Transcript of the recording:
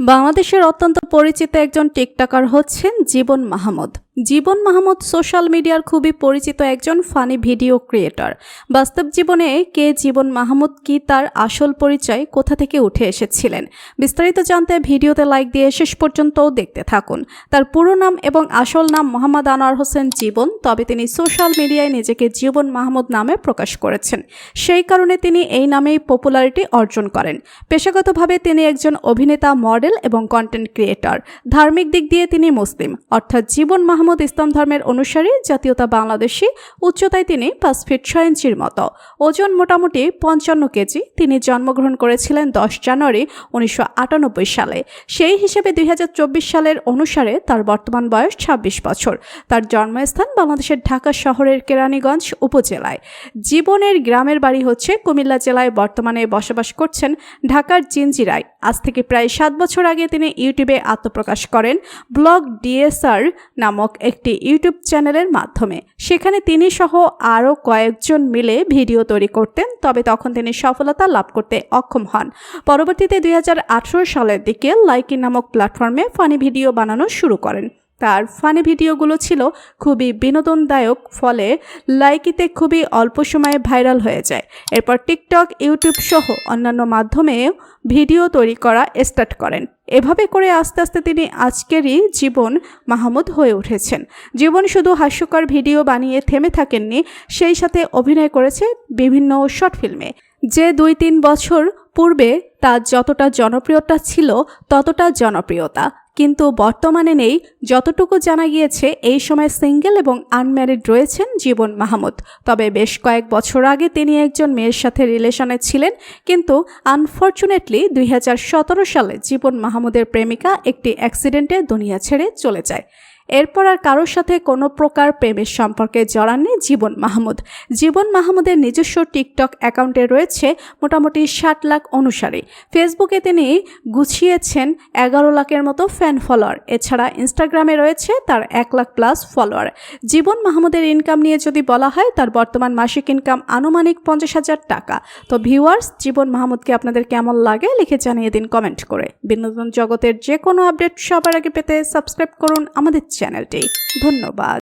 বাংলাদেশের অত্যন্ত পরিচিত একজন টিকটকার হচ্ছেন জীবন মাহমুদ। জীবন মাহমুদ সোশ্যাল মিডিয়ার খুবই পরিচিত একজন ফানি ভিডিও ক্রিয়েটর। বাস্তব জীবনে কে জীবন মাহমুদ, কি তার আসল পরিচয়, কোথা থেকে উঠে এসেছিলেন? বিস্তারিত জানতে ভিডিওতে লাইক দিয়ে শেষ পর্যন্তও দেখতে থাকুন। তার পুরো নাম এবং আসল নাম মোহাম্মদ আনোয়ার হোসেন জীবন, তবে তিনি সোশ্যাল মিডিয়ায় নিজেকে জীবন মাহমুদ নামে প্রকাশ করেছেন। সেই কারণে তিনি এই নামেই পপুলারিটি অর্জন করেন। পেশাগতভাবে তিনি একজন অভিনেতা, মডেল এবং কন্টেন্ট ক্রিয়েটর। ধার্মিক দিক দিয়ে তিনি মুসলিম, অর্থাৎ জীবন মাহমুদ ইসলাম ধর্মের অনুসারী জাতীয়তা বাংলাদেশি, উচ্চতায় তিনি পাঁচ ফিট ছয় ইঞ্চির মতো। ওজন মোটামুটি পঞ্চান্ন কেজি। তিনি জন্মগ্রহণ করেছিলেন দশ জানুয়ারি উনিশশো আটানব্বই সালে। সেই হিসেবে দুই সালের অনুসারে তার বর্তমান বয়স ২৬ বছর। তার জন্মস্থান বাংলাদেশের ঢাকা শহরের কেরানীগঞ্জ উপজেলায়। জীবনের গ্রামের বাড়ি হচ্ছে কুমিল্লা জেলায় বর্তমানে বসবাস করছেন ঢাকার জিঞ্জিরায় আজ থেকে প্রায় সাত বছর আগে তিনি ইউটিউবে আত্মপ্রকাশ করেন ব্লগ ডিএসআর নামক একটি ইউটিউব চ্যানেলের মাধ্যমে। সেখানে তিনি সহ আরও কয়েকজন মিলে ভিডিও তৈরি করতেন, তবে তখন তিনি সফলতা লাভ করতে অক্ষম হন। পরবর্তীতে দুই হাজার আঠারো সালের দিকে লাইকি নামক প্ল্যাটফর্মে ফানি ভিডিও বানানো শুরু করেন। তার ফানি ভিডিওগুলো ছিল খুবই বিনোদনদায়ক, ফলে লাইকিতে খুবই অল্প সময়ে ভাইরাল হয়ে যায়। এরপর টিকটক, ইউটিউব সহ অন্যান্য মাধ্যমেও ভিডিও তৈরি করা স্টার্ট করেন। এভাবে করে আস্তে আস্তে তিনি আজকেরই জীবন মাহমুদ হয়ে উঠেছেন। জীবন শুধু হাস্যকর ভিডিও বানিয়ে থেমে থাকেননি, সেই সাথে অভিনয় করেছে বিভিন্ন শর্ট ফিল্মে যে দুই তিন বছর পূর্বে তার যতটা জনপ্রিয়তা ছিল, ততটা জনপ্রিয়তা। কিন্তু বর্তমানে নেই। যতটুকু জানা গিয়েছে, এই সময় সিঙ্গেল এবং আনম্যারিড রয়েছেন জীবন মাহমুদ। তবে বেশ কয়েক বছর আগে তিনি একজন মেয়ের সাথে রিলেশনে ছিলেন। কিন্তু আনফর্চুনেটলি দুই হাজার সতেরো সালে জীবন মাহমুদের প্রেমিকা একটি অ্যাক্সিডেন্টে দুনিয়া ছেড়ে চলে যায়। এরপর আর কারোর সাথে কোনো প্রকার প্রেমের সম্পর্কে জড়াননি জীবন মাহমুদ। জীবন মাহমুদের নিজস্ব টিকটক অ্যাকাউন্টে রয়েছে মোটামুটি ষাট লাখ অনুসারী। ফেসবুকে তিনি গুছিয়েছেন এগারো লাখের মতো ফ্যান ফলোয়ার এছাড়া ইনস্টাগ্রামে রয়েছে তার এক লাখ প্লাস ফলোয়ার জীবন মাহমুদের ইনকাম নিয়ে যদি বলা হয়, তার বর্তমান মাসিক ইনকাম আনুমানিক পঞ্চাশ হাজার টাকা। তো ভিউয়ার্স জীবন মাহমুদকে আপনাদের কেমন লাগে লিখে জানিয়ে দিন কমেন্ট করে। বিনোদন জগতের যে কোনো আপডেট সবার আগে পেতে সাবস্ক্রাইব করুন আমাদের চ্যানেলটি। ধন্যবাদ।